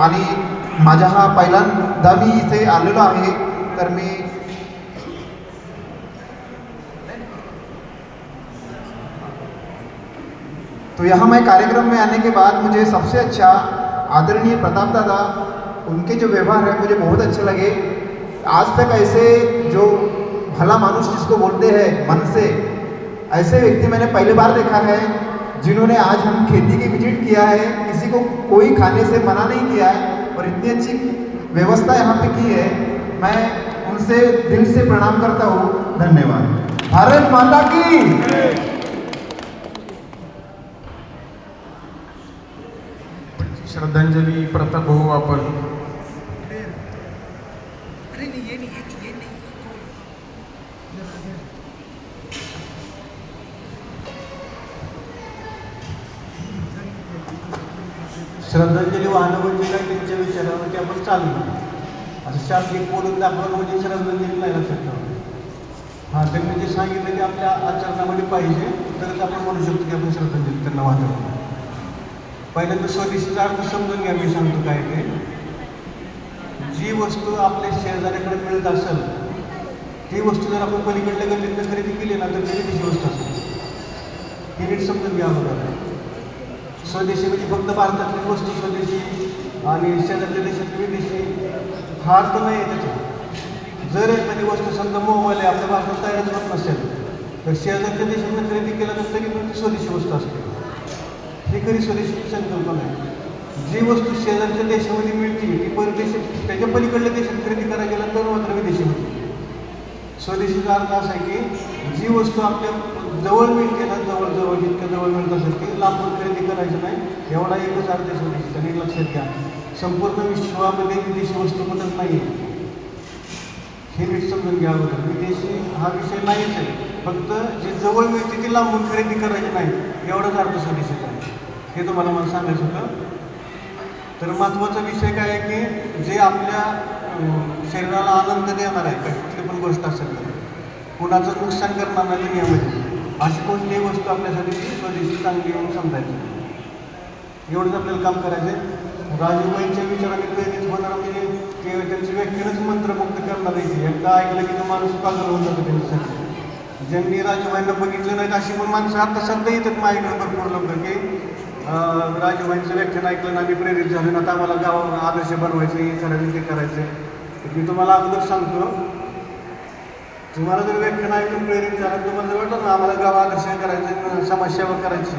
आणि माझा हा पहिल्यांदा मी इथे आलेलो आहे मी तो यहाँ मैं कार्यक्रम में आने के बाद मुझे सबसे अच्छा आदरणीय प्रताप दादा, उनके जो व्यवहार है, मुझे बहुत अच्छे लगे। आज तक ऐसे जो भला मानुष जिसको बोलते हैं मन से, ऐसे व्यक्ति मैंने पहली बार देखा है। जिन्होंने आज हम खेती की विज़िट किया है, किसी को कोई खाने से मना नहीं किया है और इतनी अच्छी व्यवस्था यहाँ पे की है, मैं उनसे दिल से प्रणाम करता हूँ। धन्यवाद। भारत माता की। श्रद्धांजली प्रथम भाऊ आपण श्रद्धांजली वाहनं म्हणजे काय त्यांच्या विचारावरती आपण चालू असं शाब्दिक बोलून दाखवणं म्हणजे श्रद्धांजली नाही लक्षात ठेवणं हां त्यांनी जे सांगितलं ते आपल्या आचरणामध्ये पाहिजे तरच आपण म्हणू शकतो की आपण श्रद्धांजली त्यांना वाहतो पहिल्यांदा स्वदेशीचा अर्थ समजून घ्या मी सांगतो काय ते. जी वस्तू आपल्या शेजाऱ्याकडे मिळत असेल ती वस्तू जर आपण पलीकडल्या गल्लीतनं खरेदी केली ना तर ती विदेशी वस्तू असेल. ही नीट समजून घ्या अगोदर स्वदेशी म्हणजे फक्त भारतातली वस्तू स्वदेशी आणि शेजारच्या देशातली विदेशी. हा अर्थ नाही आहे त्याचा जर एखादी वस्तू समजा मोबाईल आहे आपल्या भारतात तयारच होत नसेल तर शेजारच्या देशातनं खरेदी केलं तर तरी पण ती स्वदेशी वस्तू असते. ही खरी स्वदेशी संकल्पना आहे. जी वस्तू शेजारच्या देशामध्ये मिळते ती परदेशात त्याच्या पलीकडल्या देशात खरेदी करायला गेलं तर मात्र विदेशी होती स्वदेशीचा अर्थ असा आहे की जी वस्तू आपल्या जवळ मिळते ना जवळ जवळ जवळ मिळत असेल ते लांबून खरेदी करायचं नाही. एवढा एकच अर्थ आहे स्वदेशीचा लक्षात घ्या. संपूर्ण विश्वामध्ये विदेशी वस्तू कुठंच नाही आहे हे नीट समजून घ्या अगोदर विदेशी हा विषय नाहीच आहे. फक्त जे जवळ मिळते ती लांबून खरेदी करायची नाही. एवढाच अर्थ सोडायचं आहे. हे तुम्हाला मला सांगायचं होतं. तर महत्त्वाचा विषय काय आहे की जे आपल्या शरीराला आनंद देणार आहे काही कुठली पण गोष्ट असेल तर. कुणाचं नुकसान करणार नाही दुनियामध्ये. अशी कोणतीही वस्तू आपल्यासाठी ती स्वदेशी चांगली म्हणून समजायची एवढंच आपल्याला काम करायचं आहे राजूबाईंच्या विचाराने प्रेरित होणार म्हणजे ते त्यांची व्याख्यानच मंत्रमुक्त करणार आहे. एकदा ऐकलं की तो माणूस पागल होऊन जातो त्यांच्यासाठी. ज्यांनी राजूबाईंना बघितलं नाही अशी पण माणसं आता सध्या येतात माझ्याकडे भरपूर लोक की राजूबाईंचं व्याख्यान ऐकलं ना मी प्रेरित झालो ना आता आम्हाला गाव आदर्श बनवायचं हे करायचं ते करायचं तर मी तुम्हाला अगोदर सांगतो तुम्हाला जर व्याख्यान ऐकून प्रेरित झालं तुम्हाला करून आम्हाला गाव करायचं समाजसेवा करायची.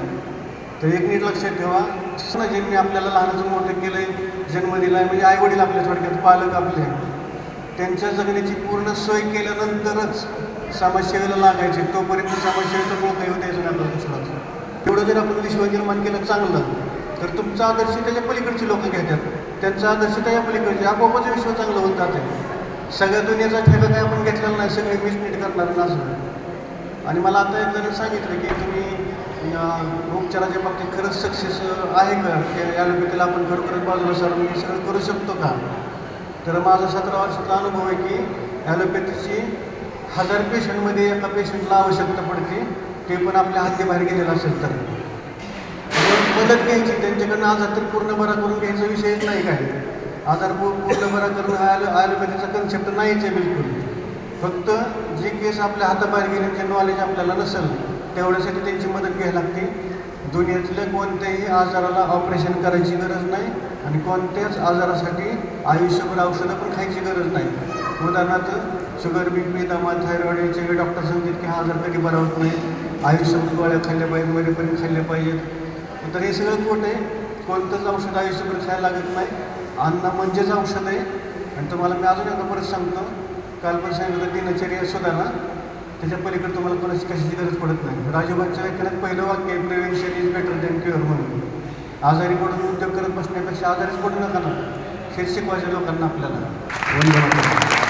तर एक नीट लक्षात ठेवा. ना ज्यांनी आपल्याला लहानाचं मोठं केलं आहे जन्म दिला आहे म्हणजे आईवडील आपल्या थोडक्यात पालक आपले त्यांच्या जगण्याची पूर्ण सोय केल्यानंतरच समाजसेवेला लागायचे. तोपर्यंत समाजसेवेचं मूळ काही द्यायचं याचं आपल्याला दुसराचं. एवढं जर आपण विश्व निर्माण केलं चांगलं तर तुमचा आदर्श त्याच्या पलीकडची लोक घेतात. त्यांचा आदर्श त्याच्या पलीकडचे आपोआपच विश्व चांगलं होत जाते. सगळ्या दुनियाचा ठेका काय आपण घेतलेला नाही सगळे मीच नीट करणार नसलं आणि मला आता एक जण सांगितलं की तुम्ही उपचाराच्या बाबतीत खरंच सक्सेस आहे का? की ॲलोपॅथीला आपण खरोखरच बाजूला सर मी सगळं करू शकतो का? तर माझा सतरा वर्षाचा अनुभव आहे की ॲलोपॅथीची हजार पेशंटमध्ये एका पेशंटला आवश्यकता पडते ते पण आपल्या हातीबाहेर गेलेलं असेल तर. मदत घ्यायची त्यांच्याकडनं आजार तर पूर्ण बरा करून घ्यायचा विषयच नाही काय आजार पूर्ण बरा करणं हा ॲलो ॲलोपॅथीचा कन्सेप्ट नाहीच आहे बिलकुल. फक्त जे केस आपल्या हाताबाहेर गेले जे नॉलेज आपल्याला नसेल तेवढ्यासाठी त्यांची मदत घ्यायला लागते. दुनियातल्या कोणत्याही आजाराला ऑपरेशन करायची गरज नाही आणि कोणत्याच आजारासाठी आयुष्यभर औषधं पण खायची गरज नाही. उदाहरणार्थ शुगर बी पी दमा थायरॉइड याचे डॉक्टर सांगतात की हा आजार कधी बरा होत नाही. आयुष्यभर गोळ्या खाल्ल्या पाहिजे मरेपर्यंत खाल्ल्या पाहिजेत. तर हे सगळं खोट आहे. कोणतंच औषध आयुष्यभर खायला लागत नाही. अन्न म्हणजेच औषध आहे. आणि तुम्हाला मी अजून एकदा परत सांगतो काल पण सांगितलं दिनचर्या सुधारा त्याच्या पलीकडे तुम्हाला कोणाची कशाची गरज पडत नाही. राजूबाईंच्या व्याख्यानात पहिलं वाक्य आहे prevention is better than cure म्हणून. आजारी पडून उद्योग करत बसण्यापेक्षा आजारीच पडू नका ना. हेच शिकवायचे लोकांना आपल्याला. धन्यवाद.